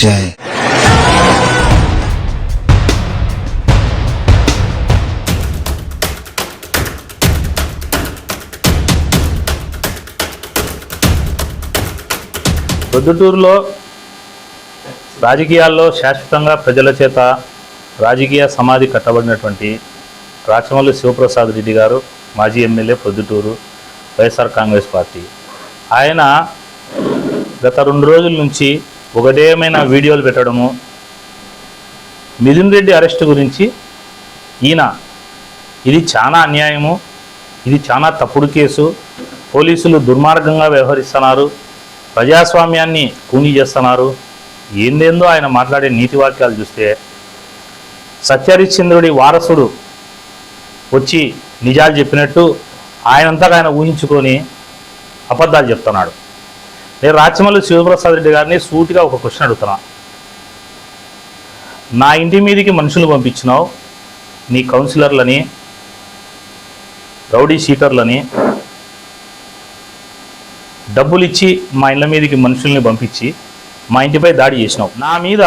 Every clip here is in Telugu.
जय। ప్రొద్దుటూరులో రాజకీయాల్లో శాశ్వతంగా ప్రజల చేత రాజకీయ సమాధి కట్టబడినటువంటి రాచమల్లి శివప్రసాద్ రెడ్డి గారు మాజీ MLA Proddatur YSR Congress party. ఆయన గత రెండు రోజుల నుంచి ఒకటేమైన వీడియోలు పెట్టడము. మిథున్ రెడ్డి అరెస్ట్ గురించి ఈయన ఇది చాలా అన్యాయము ఇది చాలా తప్పుడు కేసు. పోలీసులు దుర్మార్గంగా వ్యవహరిస్తున్నారు. ప్రజాస్వామ్యాన్ని కూని చేస్తున్నారు. ఏందేందో ఆయన మాట్లాడే నీతి వాక్యాలు చూస్తే సత్యహరిశ్చంద్రుడి వారసుడు వచ్చి నిజాలు చెప్పినట్టు ఆయనంతగా ఆయన ఊహించుకొని అబద్ధాలు చెప్తున్నాడు. నేను రాచమల్లి శివప్రసాద్ రెడ్డి గారిని సూటిగా ఒక క్వశ్చన్ అడుగుతున్నా. నా ఇంటి మీదకి మనుషులు పంపించినావు నీ కౌన్సిలర్లని రౌడీ షీటర్లని డబ్బులు ఇచ్చి మా ఇళ్ళ మీదకి మనుషుల్ని పంపించి మా ఇంటిపై దాడి చేసినావు. నా మీద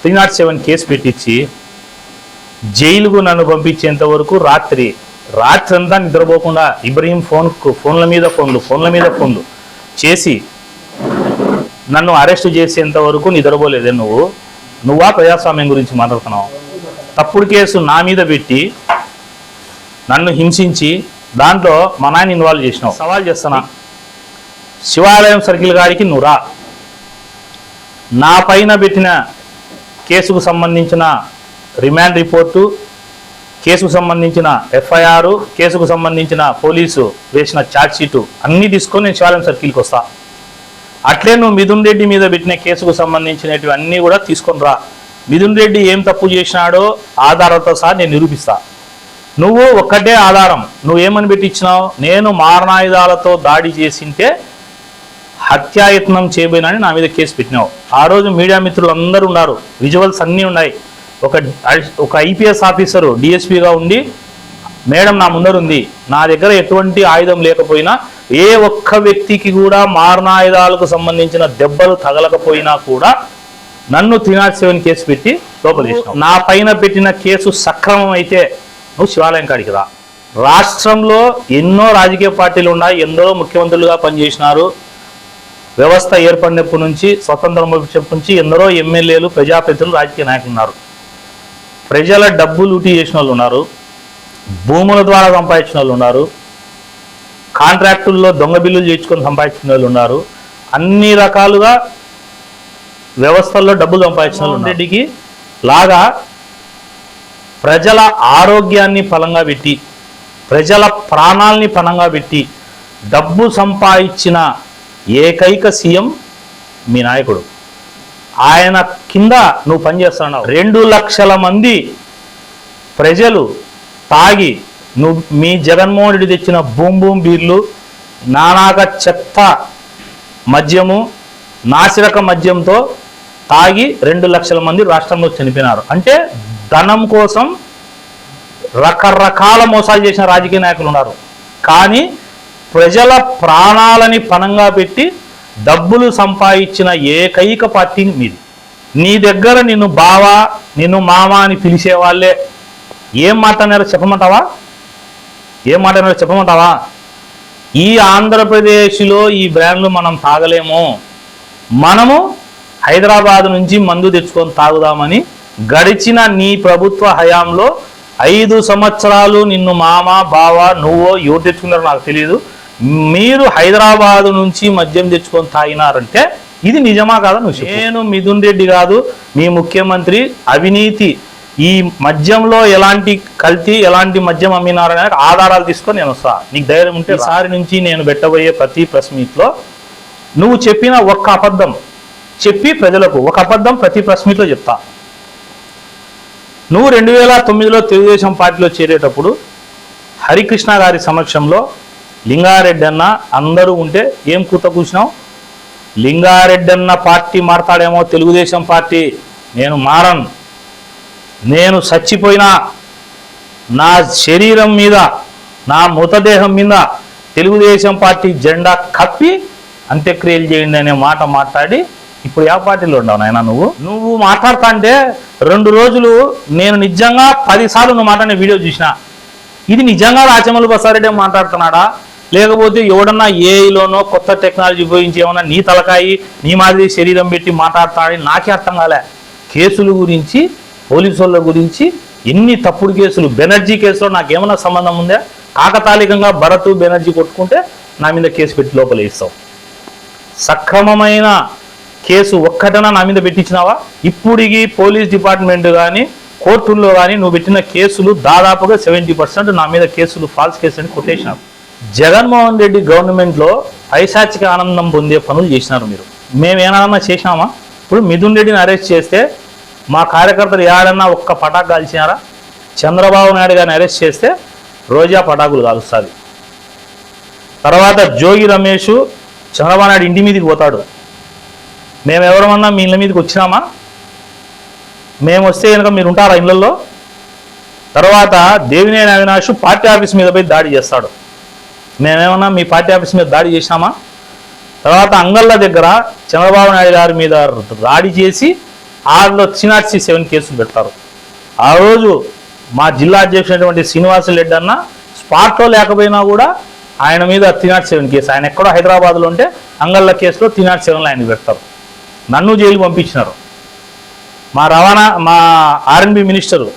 త్రీ నాట్ సెవెన్ కేసు పెట్టించి జైలుకు నన్ను పంపించేంత వరకు రాత్రి రాత్రి అంతా నిద్రపోకుండా ఇబ్రహీం ఫోన్ ఫోన్ల మీద ఫోన్లు ఫోన్ల మీద ఫోన్లు చేసి నన్ను అరెస్ట్ చేసేంత వరకు నిద్రపోలేదే నువ్వు. నువ్వా ప్రజాస్వామ్యం గురించి మాట్లాడుతున్నావు. తప్పుడు కేసు నా మీద పెట్టి నన్ను హింసించి దాంట్లో మా నాయన ఇన్వాల్వ్ చేసినావు. సవాల్ చేస్తున్నా. శివాలయం సర్కిల్ గారికి నువ్వు రా. నా పైన పెట్టిన కేసుకు సంబంధించిన రిమాండ్ రిపోర్టు కేసుకు సంబంధించిన ఎఫ్ఐఆర్ కేసుకు సంబంధించిన పోలీసు వేసిన ఛార్జ్ షీటు అన్నీ తీసుకొని నేను శివాలయం సర్కిల్కి వస్తా. అట్లే నువ్వు మిథున్ రెడ్డి మీద పెట్టిన కేసుకు సంబంధించినవి అన్నీ కూడా తీసుకొని రా. మిథున్ రెడ్డి ఏం తప్పు చేసినాడో ఆధారాలతో సహా నేను నిరూపిస్తా. నువ్వు ఒక్కటే ఆధారం. నువ్వేమని పెట్టించినావు? నేను మారణాయుధాలతో దాడి చేసింటే హత్యాయత్నం చేయబోయినని నా మీద కేసు పెట్టినావు. ఆ రోజు మీడియా మిత్రులు అందరూ ఉన్నారు. విజువల్స్ అన్నీ ఉన్నాయి. ఒక ఒక ఐపీఎస్ ఆఫీసరు డిఎస్పీగా ఉండి మేడం నా ముందర ఉంది నా దగ్గర ఎటువంటి ఆయుధం లేకపోయినా ఏ ఒక్క వ్యక్తికి కూడా మారణాయుధాలకు సంబంధించిన దెబ్బలు తగలకపోయినా కూడా నన్ను త్రీ సెవెన్ కేసు పెట్టి లోపల నా పైన పెట్టిన కేసు సక్రమం అయితే నువ్వు శివాలయం కాడికి రా. రాష్ట్రంలో ఎన్నో రాజకీయ పార్టీలు ఉన్నాయి ఎందరో ముఖ్యమంత్రులుగా పనిచేసినారు. వ్యవస్థ ఏర్పడినప్పటి నుంచి స్వతంత్రం నుంచి ఎందరో ఎమ్మెల్యేలు ప్రజాప్రతినిధులు రాజకీయ నాయకులు ఉన్నారు. ప్రజల డబ్బు లూటీ చేసిన వాళ్ళు ఉన్నారు. భూముల ద్వారా సంపాదించిన వాళ్ళు ఉన్నారు. కాంట్రాక్టుల్లో దొంగ బిల్లులు చేయించుకొని సంపాదించిన వాళ్ళు ఉన్నారు. అన్ని రకాలుగా వ్యవస్థల్లో డబ్బులు సంపాదించిన వాళ్ళు. రెడ్డికి లాగా ప్రజల ఆరోగ్యాన్ని ఫలంగా పెట్టి ప్రజల ప్రాణాల్ని పణంగా పెట్టి డబ్బు సంపాదించిన ఏకైక సీఎం మీ నాయకుడు. ఆయన కింద నువ్వు పనిచేస్తున్నావు. రెండు లక్షల మంది ప్రజలు తాగి నువ్వు మీ జగన్మోహన్ రెడ్డి తెచ్చిన బూమ్ బూమ్ బీర్లు నానాక చెత్త మద్యము నాసిరక మద్యంతో తాగి రెండు లక్షల మంది రాష్ట్రంలో చనిపోయినారు. అంటే ధనం కోసం రకరకాల మోసాలు చేసిన రాజకీయ నాయకులు ఉన్నారు. కానీ ప్రజల ప్రాణాలని పణంగా పెట్టి డబ్బులు సంపాదించిన ఏకైక పార్టీ మీది. నీ దగ్గర నిన్ను బావా నిన్ను మామ అని పిలిచే వాళ్ళే ఏం మాట్లాడారో చెప్పమంటావా? ఏం మాట చెప్పమంటావా? ఈ ఆంధ్రప్రదేశ్లో ఈ బ్రాండ్లు మనం తాగలేము. మనము హైదరాబాద్ నుంచి మందు తెచ్చుకొని తాగుదామని గడిచిన నీ ప్రభుత్వ హయాంలో ఐదు సంవత్సరాలు నిన్ను మామ బావ నువ్వో ఎవరు తెచ్చుకున్నారో నాకు తెలియదు మీరు హైదరాబాద్ నుంచి మద్యం తెచ్చుకొని తాగినారంటే ఇది నిజమా కాదా? నువ్వు నేను మిథున్ రెడ్డి కాదు మీ ముఖ్యమంత్రి అవినీతి ఈ మద్యంలో ఎలాంటి కల్తీ ఎలాంటి మద్యం అమ్మినారనే ఆధారాలు తీసుకొని నేను వస్తా. నీకు ధైర్యం ఉంటే సారి నుంచి నేను పెట్టబోయే ప్రతి ప్రెస్ మీట్లో నువ్వు చెప్పిన ఒక్క అబద్ధం చెప్పి ప్రజలకు ఒక అబద్ధం ప్రతి ప్రెస్ మీట్లో చెప్తా. నువ్వు రెండు వేల తొమ్మిదిలో తెలుగుదేశం పార్టీలో చేరేటప్పుడు హరికృష్ణ గారి సమక్షంలో లింగారెడ్డి అన్న అందరూ ఉంటే ఏం కూత కూర్చున్నావు లింగారెడ్డి అన్న పార్టీ మారతాడేమో తెలుగుదేశం పార్టీ నేను మారను. నేను చచ్చిపోయినా నా శరీరం మీద నా మృతదేహం మీద తెలుగుదేశం పార్టీ జెండా కప్పి అంత్యక్రియలు చేయండి అనే మాట మాట్లాడి ఇప్పుడు ఏ పార్టీలో ఉండవు నాయన నువ్వు? నువ్వు మాట్లాడుతా అంటే రెండు రోజులు నేను నిజంగా పదిసార్లు నువ్వు మాట్లాడిన వీడియో చూసిన. ఇది నిజంగా రాచమల్లి బసారెడ్డి మాట్లాడుతున్నాడా? లేకపోతే ఎవడన్నా ఏఐలోనో కొత్త టెక్నాలజీ ఉపయోగించి ఏమన్నా నీ తలకాయి నీ మాదిరి శరీరం పెట్టి మాట్లాడతాడని నాకే అర్థం కాలే. కేసుల గురించి పోలీసు వాళ్ళ గురించి ఎన్ని తప్పుడు కేసులు బెనర్జీ కేసులో నాకేమన్నా సంబంధం ఉందా? కాకతాళికంగా భరత్ బెనర్జీ కొట్టుకుంటే నా మీద కేసు పెట్టి లోపల ఇస్తావు సక్రమమైన కేసు ఒక్కటనా నా మీద పెట్టించినావా? ఇప్పుడికి పోలీస్ డిపార్ట్మెంట్ కానీ కోర్టుల్లో కానీ నువ్వు పెట్టిన కేసులు దాదాపుగా సెవెంటీ పర్సెంట్ నా మీద కేసులు ఫాల్స్ కేసు అని కొట్టేసినావు జగన్మోహన్ రెడ్డి గవర్నమెంట్లో పైశాచిక ఆనందం పొందే పనులు చేసినారు మీరు. మేము ఏమన్నా చేసినామా? ఇప్పుడు మిథున్ రెడ్డిని అరెస్ట్ చేస్తే మా కార్యకర్తలు ఏడన్నా ఒక్క పటాకు కాల్చినారా? చంద్రబాబు నాయుడు గారిని అరెస్ట్ చేస్తే రోజా పటాకులు కాలుస్తుంది. తర్వాత జోగి రమేష్ చంద్రబాబు నాయుడు ఇంటి మీదకి పోతాడు. మేము ఎవరమన్నా మీ ఇళ్ళ మీదకి వచ్చినామా? మేము వస్తే కనుక మీరు ఉంటారా ఇళ్ళల్లో? తర్వాత దేవినేని అవినాష్ పార్టీ ఆఫీస్ మీద పోయి దాడి చేస్తాడు. మేమేమన్నా మీ పార్టీ ఆఫీస్ మీద దాడి చేసినామా? తర్వాత అంగళ్ళ దగ్గర చంద్రబాబు నాయుడు గారి మీద దాడి చేసి ఆరులో త్రీ సెవెన్ కేసులు పెడతారు. ఆ రోజు మా జిల్లా అధ్యక్షుడైనటువంటి శ్రీనివాస రెడ్డి అన్న స్పాట్లో లేకపోయినా కూడా ఆయన మీద త్రీ నాట్ సెవెన్ కేసు. ఆయన ఎక్కడో హైదరాబాద్లో ఉంటే అంగళ్ళ కేసులో త్రీ నాట్ సెవెన్లో ఆయన పెడతారు. నన్ను జైలు పంపించినారు. మా రవాణా మా ఆర్ఎన్బి మినిస్టరు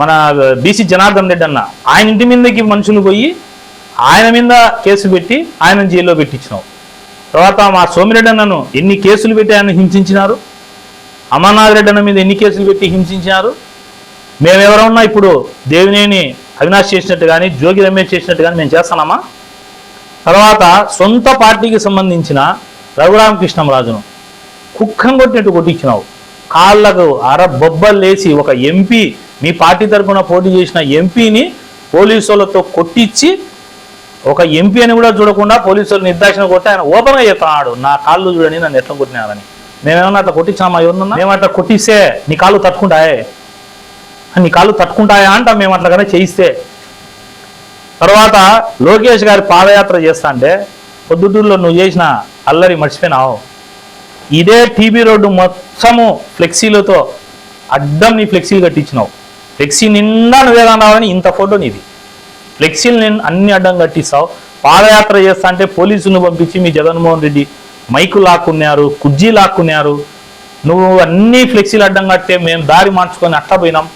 మన బీసీ జనార్దన్ రెడ్డి అన్న ఆయన ఇంటి మీదకి మనుషులు పోయి ఆయన మీద కేసు పెట్టి ఆయన జైల్లో పెట్టించినావు తర్వాత మా సోమిరెడ్డి అన్నను ఎన్ని కేసులు పెట్టి ఆయన హింసించినారు? అమర్నాథ్ రెడ్డి అన్న మీద ఎన్ని కేసులు పెట్టి హింసించారు మేమెవరన్నా ఇప్పుడు దేవినేని అవినాష్ చేసినట్టు కానీ జోగి రమేష్ చేసినట్టు కానీ మేము చేస్తానమ్మా? తర్వాత సొంత పార్టీకి సంబంధించిన రఘురామకృష్ణంరాజును కుక్కం కొట్టినట్టు కొట్టించినావు. కాళ్ళకు అర బొబ్బలు లేచి ఒక ఎంపీ మీ పార్టీ తరఫున పోటీ చేసిన ఎంపీని పోలీసులతో కొట్టించి ఒక ఎంపీ అని కూడా చూడకుండా పోలీసు నిర్దాక్షణ కొట్టి ఆయన ఓపెన్గా చెప్తున్నాడు నా కాళ్ళు చూడని నన్ను ఎట్లా కొట్టినారని. మేమేమన్నా అట్లా కొట్టించామా ఎవరన్నా మేము అట్లా కొట్టిస్తే నీ కాళ్ళు తట్టుకుంటాయే. నీ కాళ్ళు తట్టుకుంటాయా అంట మేము అట్లాగనే చేయిస్తే. తర్వాత లోకేష్ గారి పాదయాత్ర చేస్తా అంటే పొద్దుటూరులో నువ్వు చేసిన అల్లరి మర్చిపోయినావు. ఇదే టీబీ రోడ్డు మొత్తము ఫ్లెక్సీలతో అడ్డం నీ ఫ్లెక్సీలు కట్టించినావు. ఫ్లెక్సీ నిండా నువ్వే ఇంత ఫోటో నీది. ఫ్లెక్సీలు నేను అన్ని అడ్డం కట్టిస్తావు. పాదయాత్ర చేస్తా అంటే పోలీసులను పంపించి మీ జగన్మోహన్ రెడ్డి మైకు లాక్కున్నారు కుజ్జీ లాక్కున్నారు. నువ్వు అన్ని ఫ్లెక్సీలు అడ్డం కట్టే మేము దారి మార్చుకొని అట్లా పోయినాం.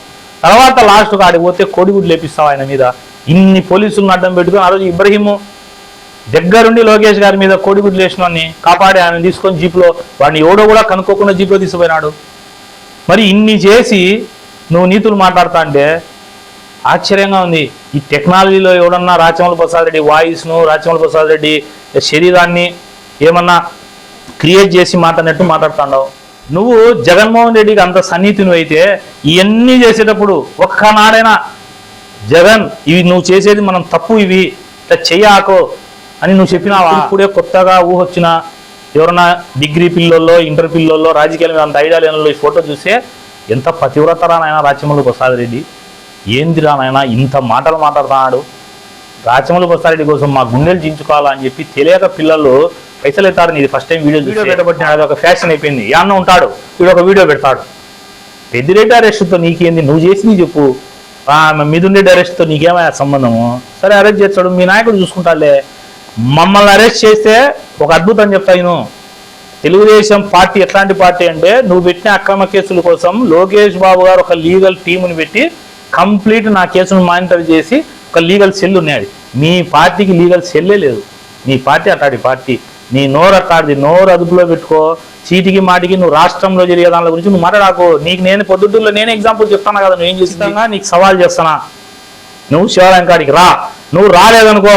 తర్వాత లాస్ట్కు ఆడికి పోతే కోడిగుడ్లు లేపిస్తావు ఆయన మీద. ఇన్ని పోలీసులను అడ్డం పెట్టుకొని ఆ రోజు ఇబ్రహీము దగ్గరుండి లోకేష్ గారి మీద కోడిగుడ్లు వేసినోని కాపాడి ఆయన తీసుకొని జీప్లో వాడిని ఎవడో కూడా కనుక్కోకుండా జీప్లో తీసుకుపోయినాడు. మరి ఇన్ని చేసి నువ్వు నీతులు మాట్లాడుతా అంటే ఆశ్చర్యంగా ఉంది. ఈ టెక్నాలజీలో ఎవడన్నా రాచమల ప్రసాద్ రెడ్డి వాయిస్ను రాచమల ప్రసాద్ రెడ్డి శరీరాన్ని ఏమన్నా క్రియేట్ చేసి మాట్లాడినట్టు మాట్లాడుతున్నావు? నువ్వు జగన్మోహన్ రెడ్డికి అంత సన్నిహితుని అయితే ఇవన్నీ చేసేటప్పుడు ఒక్కనాడైనా జగన్ ఇవి నువ్వు చేసేది మనం తప్పు ఇవి ఇట్లా చెయ్యాకో అని నువ్వు చెప్పినావా? ఇప్పుడే కొత్తగా ఊహ వచ్చిన ఎవరన్నా డిగ్రీ పిల్లల్లో ఇంటర్ పిల్లల్లో రాజకీయాల మీద అంత ఐడియా లేని ఈ ఫోటో చూస్తే ఎంత పతివ్రతరానైనా నాయన రాచమల్లి ప్రసాద్ రెడ్డి ఏందిరా నాయన ఇంత మాటలు మాట్లాడుతున్నాడు? రాచమల్లి ప్రసాద్ రెడ్డి కోసం మా గుండెలు చించుకోవాలని చెప్పి తెలియక పిల్లలు పైసలు ఎత్తారు నీది ఫస్ట్ టైం వీడియో వీడియో పెట్టబట్టిన అది ఒక ఫ్యాషన్ అయిపోయింది. యాన్న ఉంటాడు వీడు ఒక వీడియో పెడతాడు. పెద్దిరెడ్డి అరెస్ట్తో నీకేంది? నువ్వు చేసింది చెప్పు. ఆ, మిథున్ రెడ్డి అరెస్ట్తో నీకేమైనా సంబంధము? సరే అరెస్ట్ చేస్తాడు. మీ నాయకుడు చూసుకుంటాలే మమ్మల్ని అరెస్ట్ చేస్తే ఒక అద్భుతం చెప్తా నేను. తెలుగుదేశం పార్టీ ఎట్లాంటి పార్టీ అంటే నువ్వు పెట్టిన అక్రమ కేసుల కోసం లోకేష్ బాబు గారు ఒక లీగల్ టీముని పెట్టి కంప్లీట్ నా కేసును మానిటర్ చేసి ఒక లీగల్ సెల్ ఉన్నాడు మీ పార్టీకి లీగల్ సెల్లే లేదు. నీ పార్టీ అట్లాంటి పార్టీ. నీ నోరు అట్లాంటిది నోరు అదుపులో పెట్టుకో. చీటికి మాటికి నువ్వు రాష్ట్రంలో జరిగే దాని గురించి నువ్వు మాట్లాడాకు. నీకు నేను పొద్దుల్లో నేనే ఎగ్జాంపుల్ చెప్తాను కదా నువ్వు ఏం చేస్తాగా నీకు సవాల్ చేస్తానా నువ్వు శివాలయం కాడికి రా. నువ్వు రాలేదనుకో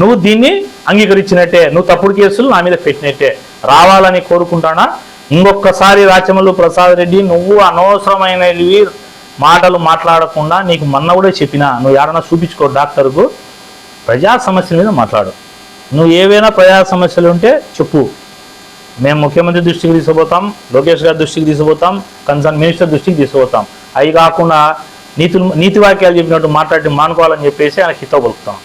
నువ్వు దీన్ని అంగీకరించినట్టే. నువ్వు తప్పుడు కేసులు నా మీద పెట్టినట్టే. రావాలని కోరుకుంటానా? ఇంకొకసారి రాచమల్లు ప్రసాద్ రెడ్డి నువ్వు అనవసరమైనవి మాటలు మాట్లాడకుండా నీకు మొన్న కూడా చెప్పినా. నువ్వు ఏడన్నా చూపించుకో డాక్టర్కు. ప్రజా సమస్యల మీద మాట్లాడు. నువ్వు ఏవైనా ప్రజా సమస్యలు ఉంటే చెప్పు. మేము ముఖ్యమంత్రి దృష్టికి తీసుకుపోతాం లోకేష్ గారి దృష్టికి తీసుకుపోతాం కన్సర్న్ మినిస్టర్ దృష్టికి తీసుకుపోతాం. అవి కాకుండా నీతులు నీతి వాక్యాలు చెప్పినట్టు మాట్లాడి మానుకోవాలని చెప్పేసి ఆయన హితో పలుకుతాం.